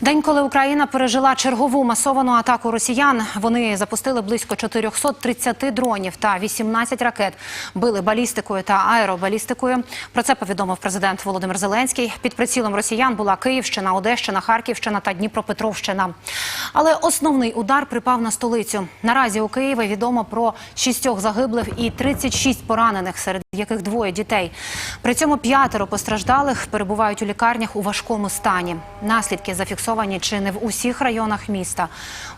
День, коли Україна пережила чергову масовану атаку росіян, вони запустили близько 430 дронів та 18 ракет. Били балістикою та аеробалістикою. Про це повідомив президент Володимир Зеленський. Під прицілом росіян була Київщина, Одещина, Харківщина та Дніпропетровщина. Але основний удар припав на столицю. Наразі у Києві відомо про шістьох загиблих і 36 поранених, серед яких двоє дітей. При цьому п'ятеро постраждалих перебувають у лікарнях у важкому стані. Наслідки зафіксовані чи не в усіх районах міста.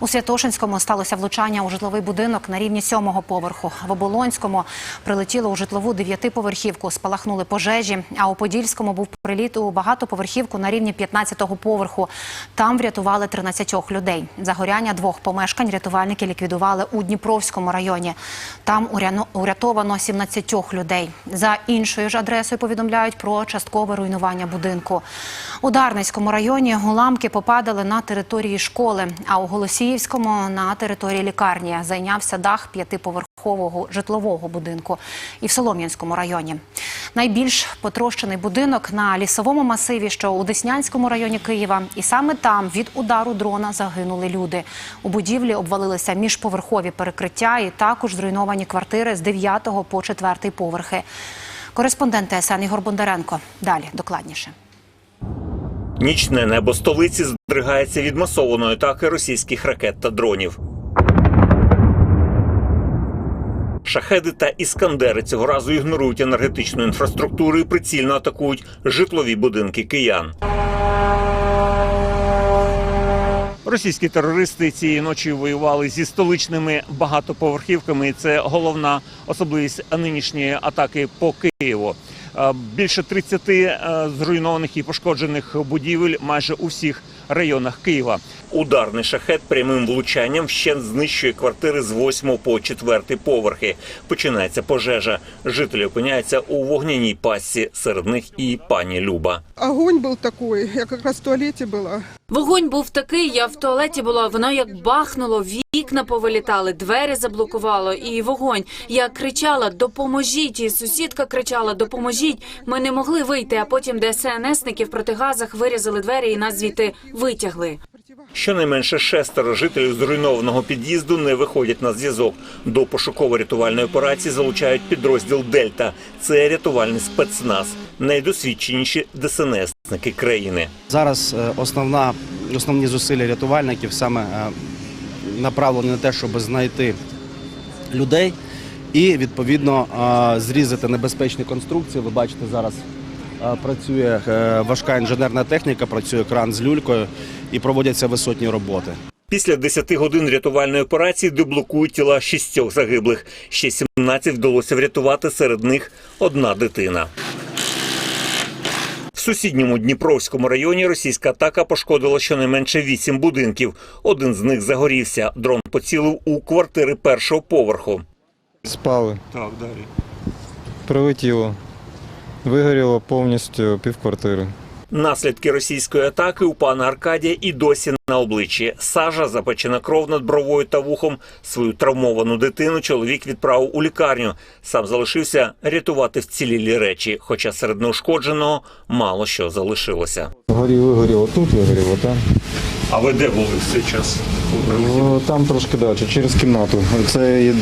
У Святошинському сталося влучання у житловий будинок на рівні сьомого поверху. В Оболонському прилетіло у житлову дев'ятиповерхівку, спалахнули пожежі. А у Подільському був приліт у багатоповерхівку на рівні 15-го поверху. Там врятували 13 людей. Загоряння двох помешкань рятувальники ліквідували у Дніпровському районі. Там урятовано 17 людей. За іншою ж адресою повідомляють про часткове руйнування будинку. У Дарницькому районі уламки попадали на території школи, а у Голосіївському на території лікарні зайнявся дах п'ятиповерхового житлового будинку. І в Солом'янському районі. Найбільш потрощений будинок на лісовому масиві, що у Деснянському районі Києва. І саме там від удару дрона загинули люди. У будівлі обвалилися міжповерхові перекриття і також зруйновані квартири з 9 по 4 поверхи. Кореспондент ТСН Ігор Бондаренко. Далі докладніше. Нічне небо столиці здригається від масованої атаки російських ракет та дронів. Шахеди та іскандери цього разу ігнорують енергетичну інфраструктуру і прицільно атакують житлові будинки киян. Російські терористи цієї ночі воювали зі столичними багатоповерхівками. І це головна особливість нинішньої атаки по Києву. Е, Більше 30 е, зруйнованих і пошкоджених будівель майже у всіх районах Києва. Ударний шахет прямим влучанням ще знищує квартири з 8 по 4 поверхи. Починається пожежа. Жителі опиняються у вогняній пастці. Серед них і пані Люба. Огонь был такой, я как раз в туалете была. Вогонь був такий, я в туалеті була, воно як бахнуло, вікна повилітали, двері заблокувало і вогонь. Я кричала «Допоможіть!» і сусідка кричала «Допоможіть!» Ми не могли вийти, а потім ДСНСники в протигазах вирізали двері і нас звідти витягли. Щонайменше шестеро жителів зруйнованого під'їзду не виходять на зв'язок. До пошуково-рятувальної операції залучають підрозділ Дельта. Це рятувальний спецназ, найдосвідченіші ДСНСники країни. Зараз е, основна, основні зусилля рятувальників саме е, направлені на те, щоб знайти людей і відповідно зрізати небезпечні конструкції. Ви бачите, зараз працює е, важка інженерна техніка, працює кран з люлькою і проводяться висотні роботи. Після 10 годин рятувальної операції деблокують тіла шістьох загиблих. Ще 17 вдалося врятувати, серед них одна дитина. В сусідньому Дніпровському районі російська атака пошкодила щонайменше вісім будинків. Один з них загорівся. Дрон поцілив у квартири першого поверху. Спали, Так, далі. прилетіло. Вигоріло повністю півквартири. Наслідки російської атаки у пана Аркадія і досі на обличчі. Сажа, запечена кров над бровою та вухом. Свою травмовану дитину чоловік відправив у лікарню. Сам залишився рятувати вцілілі речі, хоча серед неушкодженого мало що залишилося. Горів, вигоріло тут, вигоріло там. А ви де були в цей час? Ну, там трошки далі, через кімнату. Це і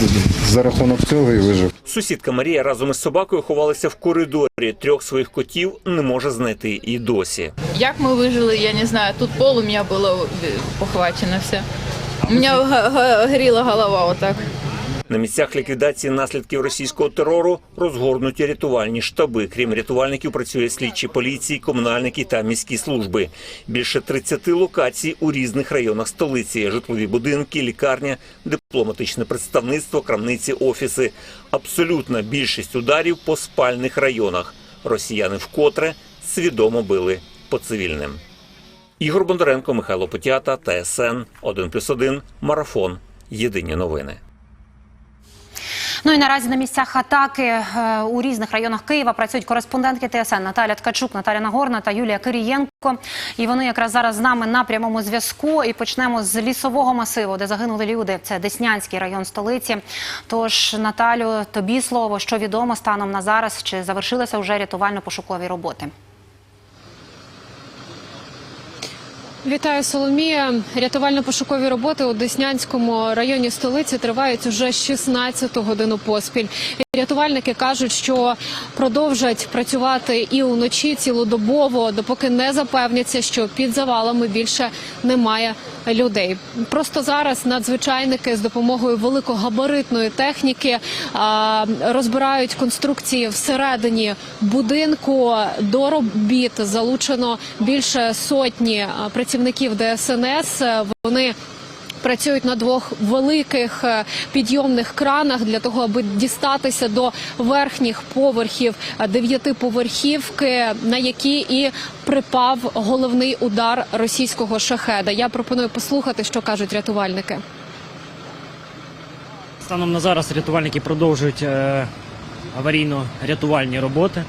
за рахунок цього і вижив. Сусідка Марія разом із собакою ховалися в коридорі. Трьох своїх котів не може знайти і досі. Як ми вижили, я не знаю. Тут полум'я було е, похвачено все. У мене горіла голова отак. На місцях ліквідації наслідків російського терору розгорнуті рятувальні штаби. Крім рятувальників, працює слідчі поліції, комунальники та міські служби. Більше 30 локацій у різних районах столиці: житлові будинки, лікарня, дипломатичне представництво, крамниці, офіси. Абсолютна більшість ударів по спальних районах. Росіяни вкотре свідомо били по цивільним. Ігор Бондаренко, Михайло Потята, ТСН 1+,1, Марафон. Єдині новини. Ну і наразі на місцях атаки е, у різних районах Києва працюють кореспондентки ТСН Наталя Ткачук, Наталя Нагорна та Юлія Кирієнко. І вони якраз зараз з нами на прямому зв'язку. І почнемо з лісового масиву, де загинули люди. Це Деснянський район столиці. Тож, Наталю, тобі слово, що відомо станом на зараз, чи завершилися вже рятувально-пошукові роботи? Вітаю, Соломія. Рятувально-пошукові роботи у Деснянському районі столиці тривають уже 16-ту годину поспіль. Рятувальники кажуть, що продовжать працювати і уночі цілодобово, допоки не запевняться, що під завалами більше немає людей. Просто зараз надзвичайники з допомогою великогабаритної техніки розбирають конструкції всередині будинку. До робіт залучено більше сотні а, працівників ДСНС. Вони Працюють на двох великих е, підйомних кранах для того, аби дістатися до верхніх поверхів е, дев'ятиповерхівки, на які і припав головний удар російського шахеда. Я пропоную послухати, що кажуть рятувальники. Станом на зараз рятувальники продовжують е, аварійно-рятувальні роботи.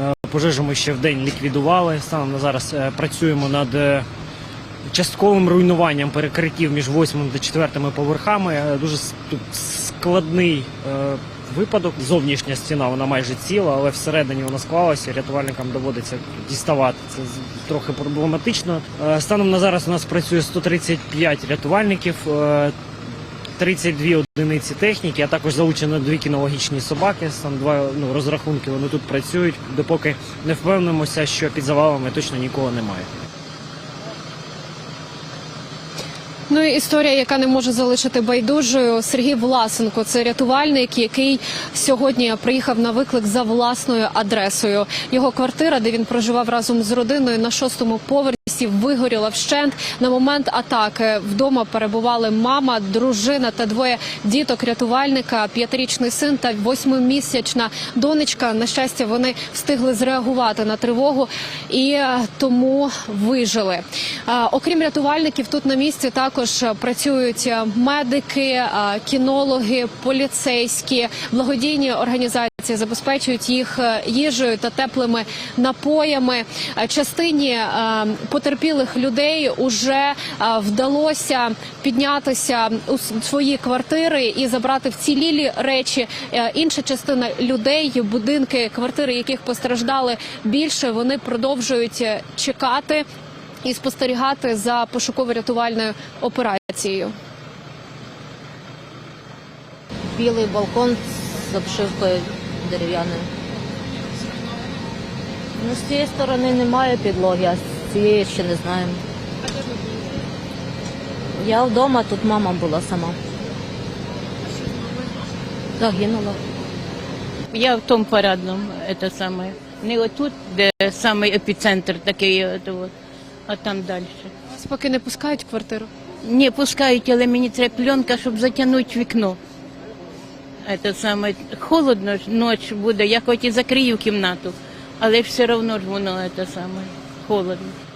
Е, пожежу ми ще в день ліквідували. Станом на зараз е, працюємо над е, частковим руйнуванням перекриттів між 8 та 4 поверхами. Е, дуже складний е, випадок. Зовнішня стіна вона майже ціла, але всередині вона склалася. Рятувальникам доводиться діставати. Це трохи проблематично. Е, станом на зараз у нас працює 135 рятувальників. е, 32 одиниці техніки, а також залучено дві кінологічні собаки. Там два ну, розрахунки вони тут працюють, допоки не впевнимося, що під завалами точно нікого немає. Ну і історія, яка не може залишити байдужою. Сергій Власенко, це рятувальник, який сьогодні приїхав на виклик за власною адресою. Його квартира, де він проживав разом з родиною на шостому поверсі, вигоріла вщент. На момент атаки вдома перебували мама, дружина та двоє діток рятувальника, п'ятирічний син та восьмимісячна донечка. На щастя, вони встигли зреагувати на тривогу і е, тому вижили. Е, Окрім рятувальників, тут на місці також працюють е, медики, кінологи, поліцейські, благодійні організації забезпечують їх їжею та теплими напоями. Частині е, потерпілих людей уже е, вдалося піднятися у свої квартири і забрати вцілілі речі. Е, Інша частина людей, будинки, квартири, яких постраждали більше, вони продовжують е, чекати і спостерігати за пошуково-рятувальною операцією. білий балкон з обшивкою дерев'яною. Ну, з цієї сторони немає підлоги, а цієї ще не знаємо. Я вдома, тут мама була сама. Загинула. Я в тому парадному, це саме. Не отут, де самий епіцентр такий, а там далі. Вас поки не пускають в квартиру. Не пускають, але мені треба пленка, щоб затягнути вікно. Це саме холодно ж, ніч буде, я хоч і закрию кімнату, але все одно ж воно це саме холодно.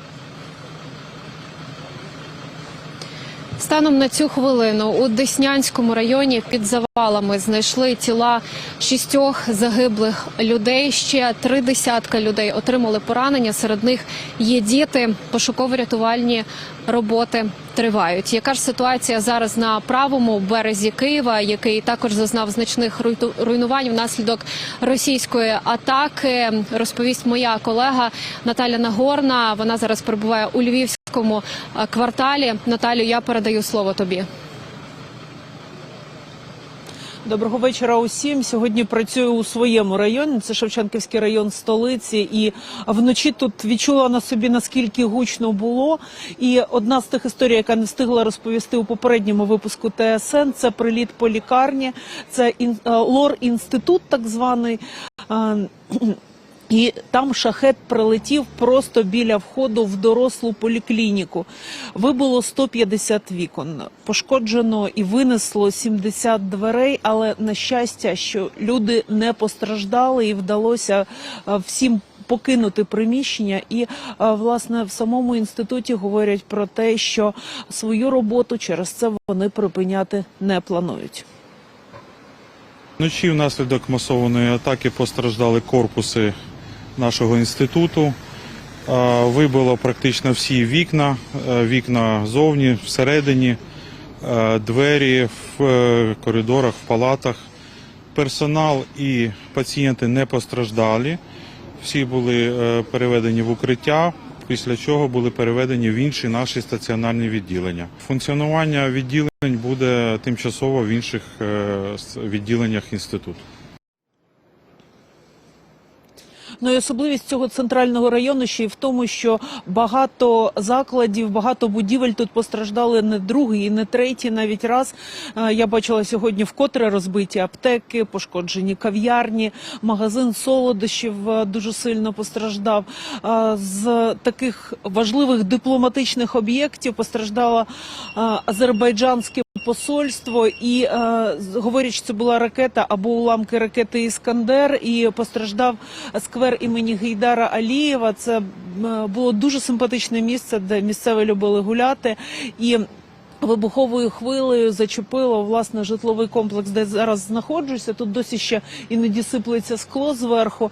Станом на цю хвилину у Деснянському районі під завалами знайшли тіла шістьох загиблих людей. Ще три десятка людей отримали поранення. Серед них є діти. Пошуково-рятувальні роботи тривають. Яка ж ситуація зараз на правому березі Києва, який також зазнав значних руйнувань внаслідок російської атаки? Розповість моя колега Наталя Нагорна. Вона зараз перебуває у Львівському е, кварталі. Наталю, я передаю слово тобі. Доброго вечора усім. Сьогодні працюю у своєму районі. Це Шевченківський район столиці. І вночі тут відчула на собі наскільки гучно було. І одна з тих історій, яка не встигла розповісти у попередньому випуску ТСН, це приліт по лікарні, це ін- е, лор інститут, так званий. І там шахет прилетів просто біля входу в дорослу поліклініку. Вибуло 150 вікон. Пошкоджено і винесло 70 дверей, але на щастя, що люди не постраждали і вдалося е, всім покинути приміщення. І е, власне в самому інституті говорять про те, що свою роботу через це вони припиняти не планують. Вночі внаслідок масованої атаки постраждали корпуси нашого інституту. Вибило практично всі вікна, е, вікна зовні, всередині, е, двері в е, коридорах, в палатах. Персонал і пацієнти не постраждали. Всі були переведені в укриття. після чого були переведені в інші наші стаціонарні відділення. Функціонування відділень буде тимчасово в інших відділеннях інституту. Ну і особливість цього центрального району ще й в тому, що багато закладів, багато будівель тут постраждали не другий і не третій навіть раз. Е, Я бачила сьогодні вкотре розбиті аптеки, пошкоджені кав'ярні, магазин солодощів е, дуже сильно постраждав. Е, З таких важливих дипломатичних об'єктів постраждало е, азербайджанське посольство, і е, говорять, що це була ракета або уламки ракети Іскандер, і постраждав сквер імені Гейдара Алієва. Це е, було дуже симпатичне місце, де місцеві любили гуляти. І Вибуховою хвилею зачепило власне житловий комплекс, де зараз знаходжуся. Тут досі ще іноді сиплеться скло зверху.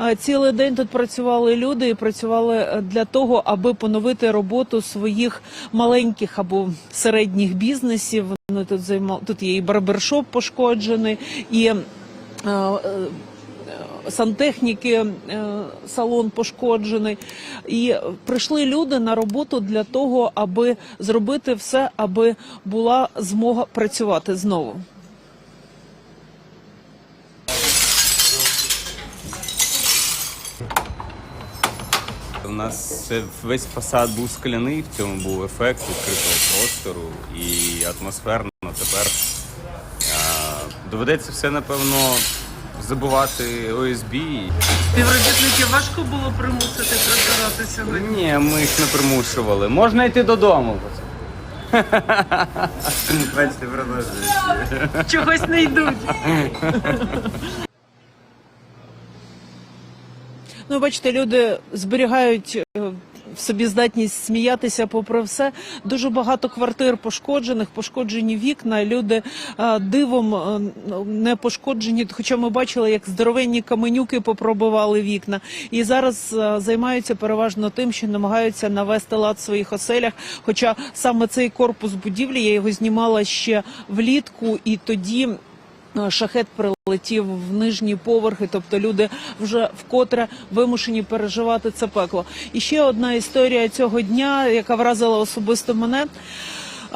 Е, Цілий день тут працювали люди і працювали е, для того, аби поновити роботу своїх маленьких або середніх бізнесів. Вони тут займа... тут є і барбершоп пошкоджений, і е, сантехніки е, салон пошкоджений. І прийшли люди на роботу для того, аби зробити все, аби була змога працювати знову. У нас весь фасад був скляний, в цьому був ефект відкритого простору і атмосферно. Тепер доведеться все напевно забувати ОСБ. Співробітників важко було примусити працювати сьогодні. Ні, ми їх не примушували. Можна йти додому. Бачите, продовжується. Чогось не йдуть. Ну, бачите, люди зберігають е, в собі здатність сміятися попри все. Дуже багато квартир пошкоджених, пошкоджені вікна. Люди е, дивом е, не пошкоджені. Хоча ми бачили, як здоровенні каменюки попробували вікна. І зараз е, займаються переважно тим, що намагаються навести лад в своїх оселях. Хоча саме цей корпус будівлі я його знімала ще влітку, і тоді. Е, Шахет прилетів в нижні поверхи, тобто люди вже вкотре вимушені переживати це пекло. І ще одна історія цього дня, яка вразила особисто мене.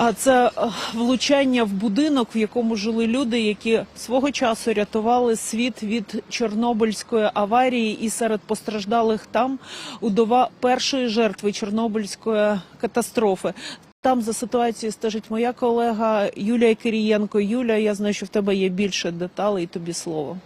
А це е, влучання в будинок, в якому жили люди, які свого часу рятували світ від Чорнобильської аварії, і серед постраждалих там удова першої жертви Чорнобильської катастрофи. Там за ситуацією стежить моя колега Юлія Кирієнко. Юля, я знаю, що в тебе є більше деталей. Тобі слово.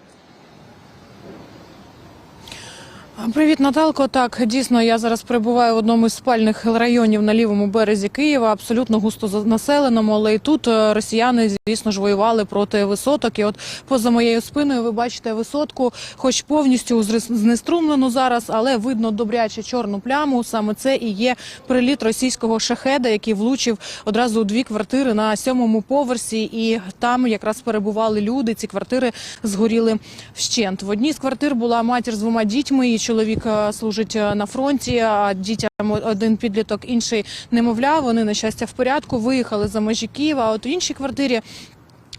Привіт, Наталко. Так, дійсно, я зараз перебуваю в одному із спальних районів на лівому березі Києва, абсолютно густо населеному, але і тут е, росіяни, звісно ж, воювали проти висоток. І от поза моєю спиною ви бачите висотку, хоч повністю знеструмлену зараз, але видно добряче чорну пляму. Саме це і є приліт російського шахеда, який влучив одразу у дві квартири на сьомому поверсі, і там якраз перебували люди. Ці квартири згоріли вщент. В одній з квартир була матір з двома дітьми. Її чоловік служить е, на фронті. А дітям один підліток, інший немовля. Вони на щастя в порядку. Виїхали за межі Києва. А от в іншій квартирі.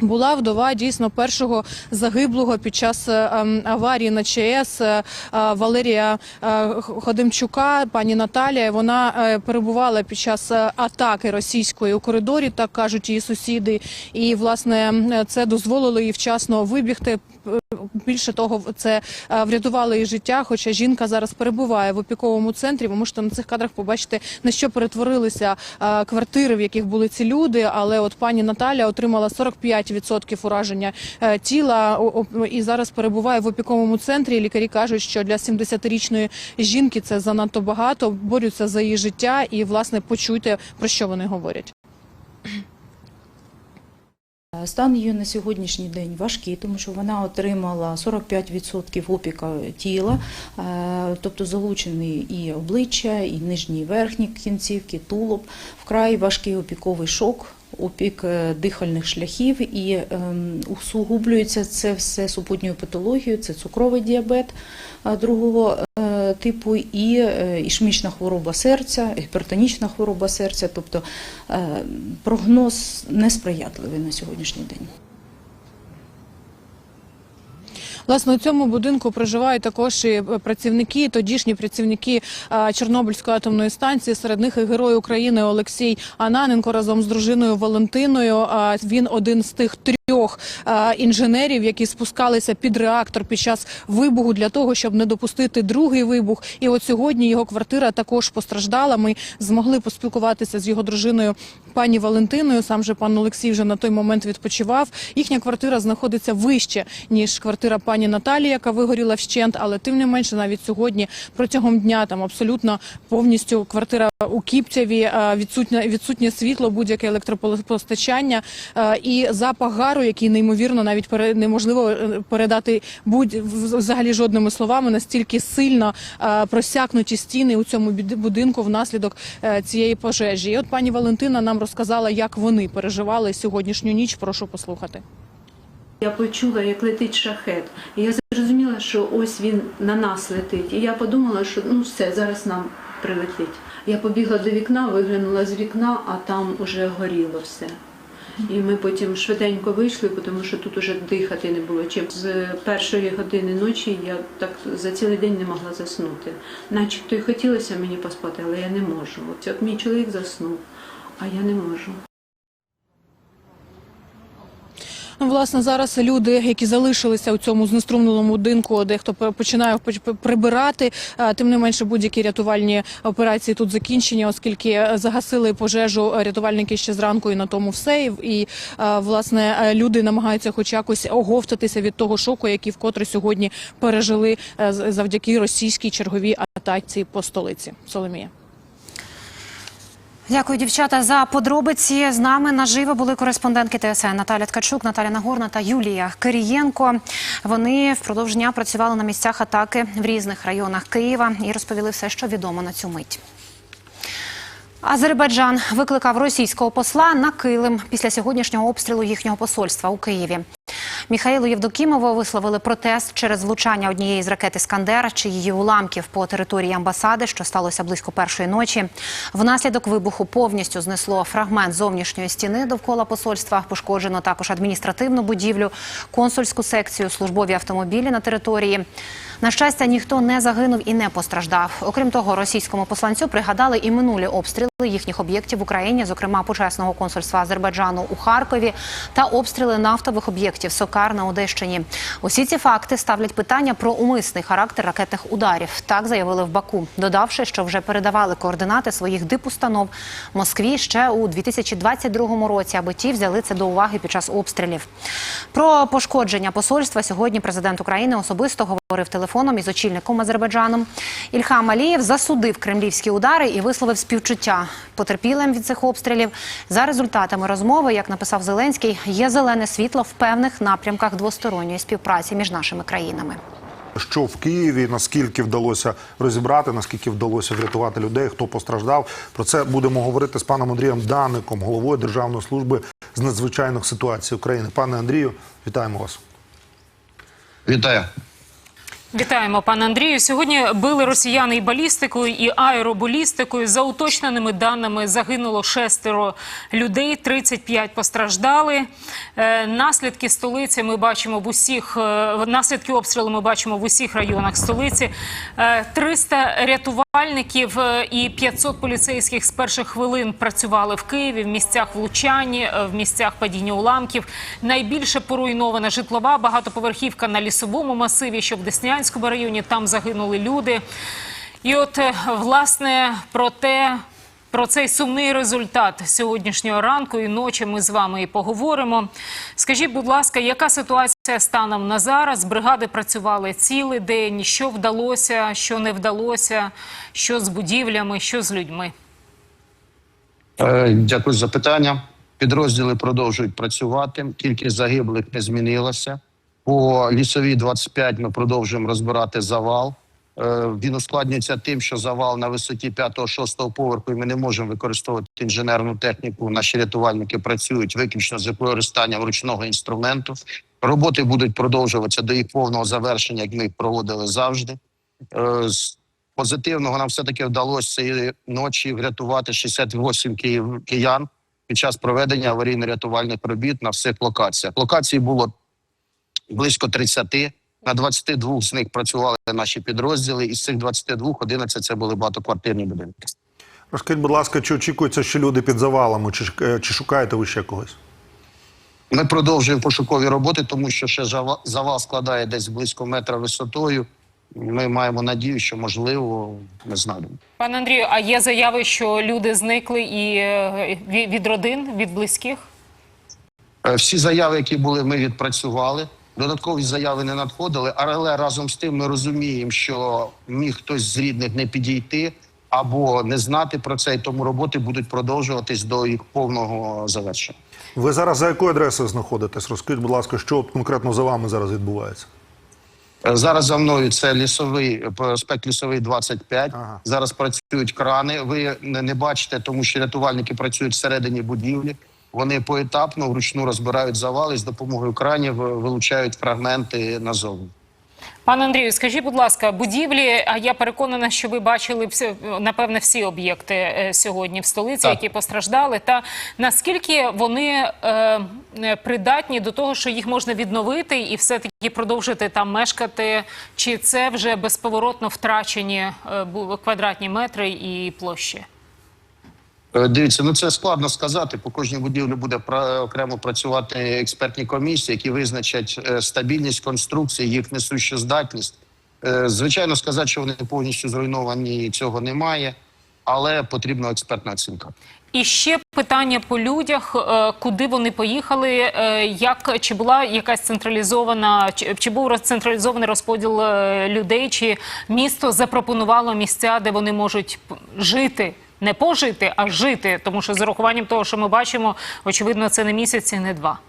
Була вдова дійсно першого загиблого під час е, ем, аварії на ЧАЕС е, Валерія Ходимчука, пані Наталія. Вона перебувала під час атаки російської у коридорі, так кажуть її сусіди. І власне це дозволило їй вчасно вибігти. Більше того, це е, врятувало її життя. Хоча жінка зараз перебуває в опіковому центрі. Ви можете на цих кадрах побачити на що перетворилися е, квартири, в яких були ці люди. Але от пані Наталя отримала 45% ураження е, тіла і зараз перебуває в опіковому центрі. Лікарі кажуть, що для 70-річної жінки це занадто багато. Борються за її життя, і власне почуйте про що вони говорять. Стан її на сьогоднішній день важкий, тому що вона отримала 45% опіка тіла, е, тобто залучений і обличчя, і нижні і верхні кінцівки, тулуб, вкрай важкий опіковий шок. Опік е, дихальних шляхів і ем, усугублюється це все супутньою патологією, це цукровий діабет е, другого е, типу і ішмічна хвороба серця, гіпертонічна хвороба серця, тобто прогноз несприятливий на сьогоднішній день. Власне, у цьому будинку проживають також і е, працівники, тодішні працівники е, Чорнобильської атомної станції. Серед них і герой України Олексій Ананенко разом з дружиною Валентиною. Він один з тих трьох е, інженерів, які спускалися під реактор під час вибуху для того, щоб не допустити другий вибух. І от сьогодні його квартира також постраждала. Ми змогли поспілкуватися з його дружиною пані Валентиною. Сам же пан Олексій вже на той момент відпочивав. Їхня квартира знаходиться вище ніж квартира пані Наталії, яка вигоріла вщент. Але тим не менше, навіть сьогодні протягом дня там абсолютно повністю квартира у Кіптяві, е, відсутнє відсутнє світло, будь-яке електропостачання е, і запах гару, який неймовірно навіть пере- неможливо е, передати будь взагалі жодними словами. Настільки сильно е, просякнуті стіни у цьому будинку внаслідок е, цієї пожежі. І от пані Валентина нам розказала, як вони переживали сьогоднішню ніч. Прошу послухати. Я почула, як летить шахет. І я зрозуміла, що ось він на нас летить. І я подумала, що ну все, зараз нам прилетить. Я побігла до вікна, виглянула з вікна, а там уже горіло все. І ми потім швиденько вийшли, тому що тут уже дихати не було чим. З першої години ночі я так за цілий день не могла заснути. Начебто і хотілося мені поспати, але я не можу. От, мій чоловік заснув, а я не можу. Ну, власне, зараз люди, які залишилися у цьому знеструмленому будинку, дехто пе- починає поч- прибирати. Тим не менше, будь-які рятувальні операції тут закінчені, оскільки загасили пожежу рятувальники ще зранку, і на тому все. І, власне люди намагаються, хоч якось оговтатися від того шоку, який вкотре сьогодні пережили е, завдяки російській черговій атаці по столиці. Соломія. Дякую, дівчата, за подробиці. З нами наживо були кореспондентки ТСН Наталя Ткачук, Наталя Нагорна та Юлія Кирієнко. Вони впродовж дня працювали на місцях атаки в різних районах Києва і розповіли все, що відомо на цю мить. Азербайджан викликав російського посла на килим після сьогоднішнього обстрілу їхнього посольства у Києві. Міхаїлу Євдокімову висловили протест через влучання однієї з ракет «Іскандер» чи її уламків по території амбасади, що сталося близько першої ночі. Внаслідок вибуху повністю знесло фрагмент зовнішньої стіни довкола посольства. Пошкоджено також адміністративну будівлю, консульську секцію, службові автомобілі на території. На щастя, ніхто не загинув і не постраждав. Окрім того, російському посланцю пригадали і минулі обстріли їхніх об'єктів в Україні, зокрема почесного консульства Азербайджану у Харкові та обстріли нафтових об'єктів Сокар на Одещині. Усі ці факти ставлять питання про умисний характер ракетних ударів. Так заявили в Баку, додавши, що вже передавали координати своїх дипустанов Москві ще у 2022 році, аби ті взяли це до уваги під час обстрілів. Про пошкодження посольства сьогодні президент України особисто говорив телефоном із очільником Азербайджану. Ільхам Алієв засудив кремлівські удари і висловив співчуття потерпілим від цих обстрілів. За результатами розмови, як написав Зеленський, є зелене світло в певних напрямках двосторонньої співпраці між нашими країнами. Що в Києві, наскільки вдалося розібрати, наскільки вдалося врятувати людей, хто постраждав. Про це будемо говорити з паном Андрієм Даником, головою Державної служби з надзвичайних ситуацій України. Пане Андрію, вітаємо вас. Вітаю. Вітаємо, пане Андрію. Сьогодні били росіяни і балістикою, і аеробалістикою. За уточненими даними загинуло шестеро людей, 35 постраждали. Е, наслідки столиці ми бачимо в усіх е, наслідки обстрілу. Ми бачимо в усіх районах столиці. Е, 300 рятувальників е, і 500 поліцейських з перших хвилин працювали в Києві в місцях влучань, е, в місцях падіння уламків. Найбільше поруйнована житлова багатоповерхівка на лісовому масиві, що в Деснянському районі там загинули люди. І от е, власне про те. Про цей сумний результат сьогоднішнього ранку і ночі ми з вами і поговоримо. Скажіть, будь ласка, яка ситуація станом на зараз? Бригади працювали цілий день. Що вдалося, що не вдалося, що з будівлями, що з людьми? Е, Дякую за питання. Підрозділи продовжують працювати. Кількість загиблих не змінилася. По лісовій 25 ми продовжуємо розбирати завал. Е, Він ускладнюється тим, що завал на висоті 5-6 поверху, і ми не можемо використовувати інженерну техніку. Наші рятувальники працюють виключно з використанням ручного інструменту. Роботи будуть продовжуватися до їх повного завершення, як ми їх проводили завжди. Е, з позитивного нам все таки вдалося цієї ночі врятувати 68 київ, киян під час проведення аварійно-рятувальних робіт на всіх локаціях. Локацій було близько 30. На 22 з них працювали наші підрозділи, і з цих 22 11 це були багатоквартирні будинки. Розкажіть, будь ласка, чи очікується, що люди під завалами, чи, е, чи шукаєте ви ще когось? Ми продовжуємо пошукові роботи, тому що ще завал складає десь близько метра висотою. Ми маємо надію, що можливо не знаю. Пане Андрію, а є заяви, що люди зникли і е, від родин, від близьких? Е, Всі заяви, які були, ми відпрацювали. Додаткові заяви не надходили, але разом з тим ми розуміємо, що міг хтось з рідних не підійти або не знати про це, і тому роботи будуть продовжуватись до їх повного завершення. Ви зараз за якою адресою знаходитесь? Розкажіть, будь ласка, що конкретно за вами зараз відбувається? Е, Зараз за мною це лісовий проспект лісовий 25. Зараз працюють крани. Ви не бачите, тому що рятувальники працюють всередині будівлі. Вони поетапно вручну розбирають завали з допомогою кранів, е, вилучають фрагменти назовні. Пане Андрію, скажіть, будь ласка, будівлі, а я переконана, що ви бачили напевне всі об'єкти е, сьогодні в столиці, Так. які постраждали. Та наскільки вони е, е, придатні до того, що їх можна відновити і все-таки продовжити там мешкати? Чи це вже безповоротно втрачені квадратні метри і площі? Е, Дивіться, ну це складно сказати. По кожній будівлі буде окремо працювати експертні комісії, які визначать е, стабільність конструкції, їх несущу здатність. Е, Звичайно, сказати, що вони повністю зруйновані, цього немає, але потрібна експертна оцінка. І ще питання по людях, куди вони поїхали, як чи була якась централізована, чи, чи був централізований розподіл людей, чи місто запропонувало місця, де вони можуть жити, не пожити, а жити, тому що з урахуванням того, що ми бачимо, очевидно, це не місяць і не два.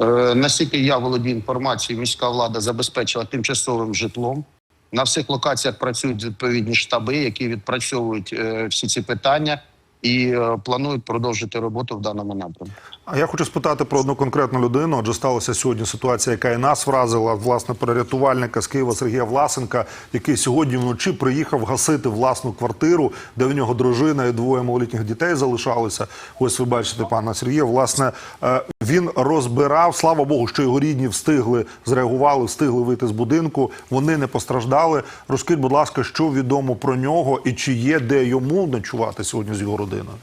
Е, Наскільки я володію інформацією, міська влада забезпечила тимчасовим житлом. На всіх локаціях працюють відповідні штаби, які відпрацьовують е, всі ці питання і е, планують продовжити роботу в даному напрямку. А я хочу спитати про одну конкретну людину. Адже сталася сьогодні ситуація, яка і нас вразила, власне, про рятувальника з Києва Сергія Власенка, який сьогодні вночі приїхав гасити власну квартиру, де в нього дружина і двоє малолітніх дітей залишалися. Ось ви бачите пана Сергія. Власне, е, він розбирав. Слава Богу, що його рідні встигли зреагували, встигли вийти з будинку. Вони не постраждали. Розкажіть, будь ласка, що відомо про нього і чи є де йому ночувати сьогодні з його родиною?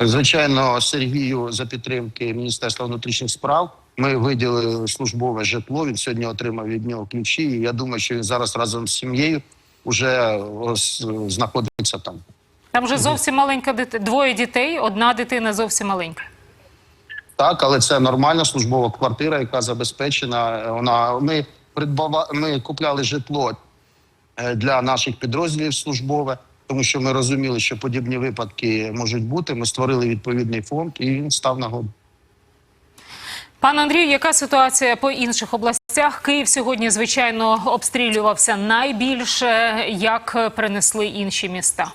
Звичайно, Сергію за підтримки Міністерства внутрішніх справ ми виділили службове житло. Він сьогодні отримав від нього ключі. І я думаю, що він зараз разом з сім'єю вже е, знаходиться там. Там вже зовсім маленька дитина, двоє дітей, одна дитина зовсім маленька. Так, але це нормальна службова квартира, яка забезпечена. Вона ми придбава, ми купляли житло е, для наших підрозділів службове, тому що ми розуміли, що подібні випадки можуть бути. Ми створили відповідний фонд, і він став нагодою. Пане Андрію, яка ситуація по інших областях? Київ сьогодні, звичайно, обстрілювався найбільше. Як перенесли інші міста?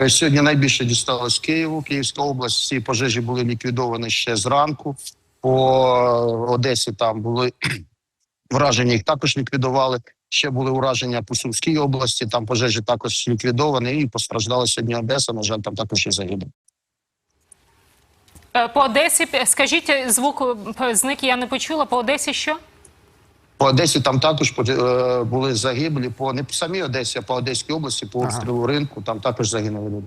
Е, Сьогодні найбільше дісталось Києву, Київська область. Всі пожежі були ліквідовані ще зранку. По Одесі там були враження, їх також ліквідували. Ще були ураження по Сумській області. Там пожежі також ліквідовані. І постраждала сьогодні Одеса. На жаль, там також є загиблі. Е, По Одесі, скажіть, звук е, зник, я не почула. По Одесі що? По Одесі там також е, були загиблі. По не по самій Одесі, а по Одеській області, по обстрілу ринку. Там також загинули люди.